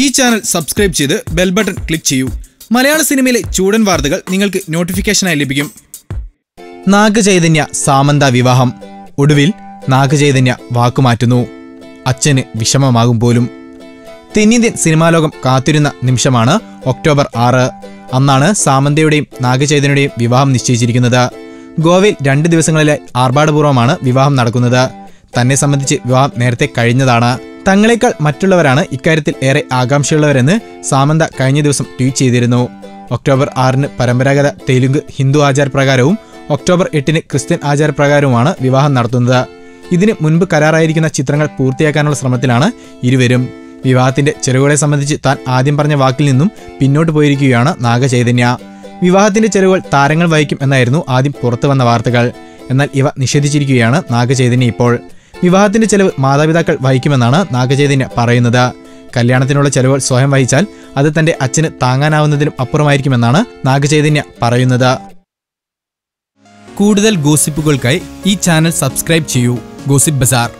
ഈ channel subscribe ചെയ്ത് bell button click ചെയ്യൂ. മലയാള സിനിമയിലെ ചൂടൻ വാർത്തകൾ നിങ്ങൾക്ക് നോട്ടിഫിക്കേഷനായി ലഭിക്കും. നാഗചൈതന്യ സാമന്ത വിവാഹം. ഒടുവിൽ നാഗചൈതന്യ വാക്കുമാറ്റുന്നു. അച്ഛന് വിഷമമാകും പോലും. തെന്നിന്ത്യൻ സിനിമാലോകം കാത്തിരുന്ന നിമിഷമാണ് ഒക്ടോബർ ആറ്. അന്നാണ് സാമന്തയുടെയും നാഗചൈതന്യയുടെയും വിവാഹം നിശ്ചയിച്ചിരിക്കുന്നത്. ഗോവയിൽ രണ്ട് ദിവസങ്ങളിലായി ആർഭാടപൂർവമാണ് വിവാഹം നടക്കുന്നത്. തന്നെ സംബന്ധിച്ച് വിവാഹം നേരത്തെ കഴിഞ്ഞതാണ്. തങ്ങളെക്കാൾ മറ്റുള്ളവരാണ് ഇക്കാര്യത്തിൽ ഏറെ ആകാംക്ഷയുള്ളവരെന്ന് സാമന്ത കഴിഞ്ഞ ദിവസം ട്വീറ്റ് ചെയ്തിരുന്നു. ഒക്ടോബർ ആറിന് പരമ്പരാഗത തെലുങ്ക് ഹിന്ദു ആചാരപ്രകാരവും ഒക്ടോബർ എട്ടിന് ക്രിസ്ത്യൻ ആചാരപ്രകാരവുമാണ് വിവാഹം നടത്തുന്നത്. ഇതിന് മുൻപ് കരാറായിരിക്കുന്ന ചിത്രങ്ങൾ പൂർത്തിയാക്കാനുള്ള ശ്രമത്തിലാണ് ഇരുവരും. വിവാഹത്തിന്റെ ചെലവുകളെ സംബന്ധിച്ച് താൻ ആദ്യം പറഞ്ഞ വാക്കിൽ നിന്നും പിന്നോട്ട് പോയിരിക്കുകയാണ് നാഗചൈതന്യ. വിവാഹത്തിന്റെ ചെലവുകൾ താരങ്ങൾ വഹിക്കും എന്നായിരുന്നു ആദ്യം പുറത്തു വന്ന വാർത്തകൾ. എന്നാൽ ഇവ നിഷേധിച്ചിരിക്കുകയാണ് നാഗചൈതന്യ ഇപ്പോൾ. വിവാഹത്തിന്റെ ചെലവ് മാതാപിതാക്കൾ വഹിക്കുമെന്നാണ് നാഗചൈതന്യ പറയുന്നത്. കല്യാണത്തിനുള്ള ചെലവുകൾ സ്വയം വഹിച്ചാൽ അത് തന്റെ അച്ഛന് താങ്ങാനാവുന്നതിലും അപ്പുറമായിരിക്കുമെന്നാണ് നാഗചൈതന്യ പറയുന്നത്. കൂടുതൽ ഗോസിപ്പുകൾക്കായി ഈ ചാനൽ സബ്സ്ക്രൈബ് ചെയ്യൂ. ഗോസിപ്പ് ബസാർ.